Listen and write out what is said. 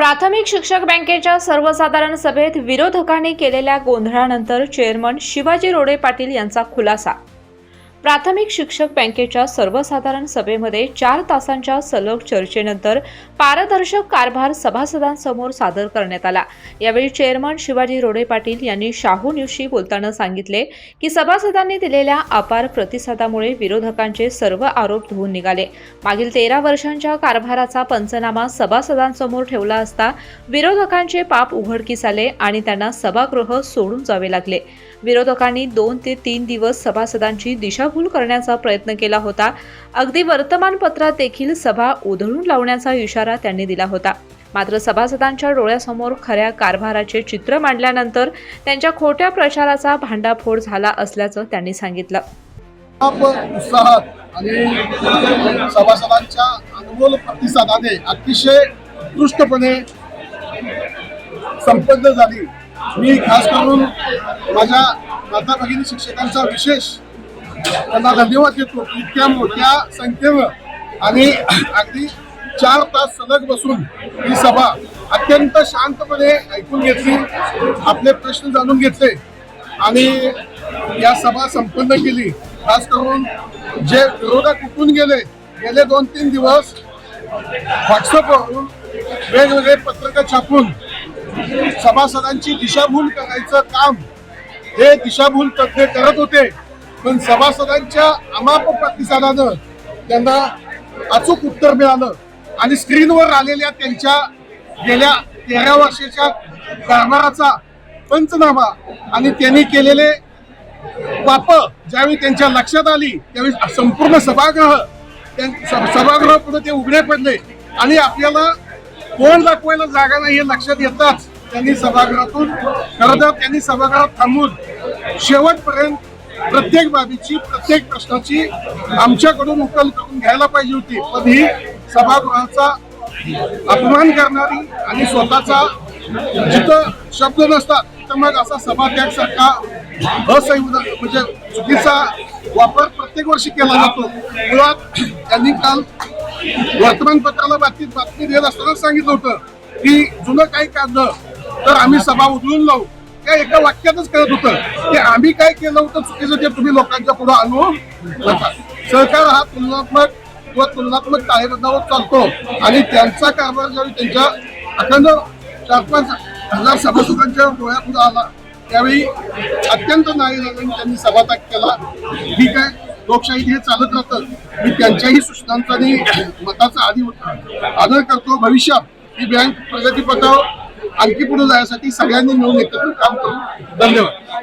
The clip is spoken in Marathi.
प्राथमिक शिक्षक बँकेच्या सर्वसाधारण सभेत विरोधकांनी केलेल्या गोंधळानंतर चेअरमन शिवाजी रोडे पाटील यांचा खुलासा प्राथमिक शिक्षक बँकेच्या सर्वसाधारण सभेमध्ये चार तासांच्या सलग चर्चेनंतर पारदर्शक कारभार सभासदांसमोर सादर करण्यात आला. यावेळी चेअरमन शिवाजी रोडे पाटील यांनी शाहू न्यूजशी बोलताना सांगितले की सभासदांनी दिलेल्या अपार प्रतिसादामुळे विरोधकांचे सर्व आरोप धुवून निघाले. मागील तेरा वर्षांच्या कारभाराचा पंचनामा सभासदांसमोर ठेवला असता विरोधकांचे पाप उघडकीस आले आणि त्यांना सभागृह सोडून जावे लागले. विरोधकांनी दोन ते तीन दिवस सभासदांची दिशाभूल करण्याचा प्रयत्न केला होता. अगदी वर्तमानपत्रात देखील सभा उधळून लावण्याचा इशारा त्यांनी दिला होता. मात्र सभासदांच्या डोळ्यासमोर खऱ्या कारभाराचे चित्र मांडल्यानंतर त्यांच्या खोट्या प्रचाराचा भांडाफोड झाला असल्याचं त्यांनी सांगितलं. उत्साहात आणि सभासदांच्या अनमोल प्रतिसादाने अतिशय उत्कृष्टपणे संपन्न झाली. मी खास करून माझ्या माता भगिनी शिक्षकांचा विशेष त्यांना धन्यवाद देतो इतक्या मोठ्या संख्येनं. आणि अगदी चार तास सलग बसून ही सभा अत्यंत शांतपणे ऐकून घेतली आपले प्रश्न जाणून घेतले आणि या सभा संपन्न केली. खास करून जे विरोधक उठून गेले गेले दोन तीन दिवस व्हॉट्सअपवरून वेगवेगळे पत्रकं छापून सभासदांची दिशाभूल करायचं काम हे दिशाभूल तज्ञ करत होते. पण सभासदांच्या अमाप प्रतिसादानं त्यांना अचूक उत्तर मिळालं आणि स्क्रीनवर आलेल्या त्यांच्या गेल्या तेरा वर्षाच्या कारभाराचा पंचनामा आणि त्यांनी केलेले पाप ज्यावेळी त्यांच्या लक्षात आली त्यावेळी संपूर्ण सभागृह त्यां- सभागृह पुढे ते उघडे पडले. आणि आपल्याला कोण दाखवायला जागा नाही हे लक्षात येताच त्यांनी सभागृहातून खरं तर त्यांनी सभागृहात थांबून शेवटपर्यंत प्रत्येक बाबीची प्रत्येक प्रश्नाची आमच्याकडून उकल करून घ्यायला पाहिजे होती. पण ही सभागृहाचा अपमान करणारी आणि स्वतःचा जिथं शब्द नसतात तिथं मग असा सभात्याग सारखा असंविधान म्हणजे चुकीचा वापर प्रत्येक वर्षी केला जातो. मुळात त्यांनी काल वर्तमानपत्राला बातमी बातमी देत असताना सांगितलं होतं की जुनं काही काढलं तर आम्ही सभा उधळून लावू. काय एका वाक्यातच कळत होतं की आम्ही काय केलं होतं चुकीचं ते तुम्ही लोकांच्या पुढे आणू? नका सहकार हा तुलनात्मक व तुलनात्मक ताळेबंदावर चालतो. आणि त्यांचा कारभार ज्यावेळी त्यांच्या अखंड चार पाच हजार सभासदांच्या डोळ्यापुढे आला त्यावेळी अत्यंत नाईलाजाने त्यांनी सभात्याग केला. ठीक आहे लोकशाही हे चालत राहतं. मी त्यांच्याही सूचनांचा आणि मताचा आधी आदर करतो. भविष्यात ही बँक प्रगतीपथावर आणखी पुढे जाण्यासाठी सगळ्यांनी मिळून एकत्र काम करू. धन्यवाद.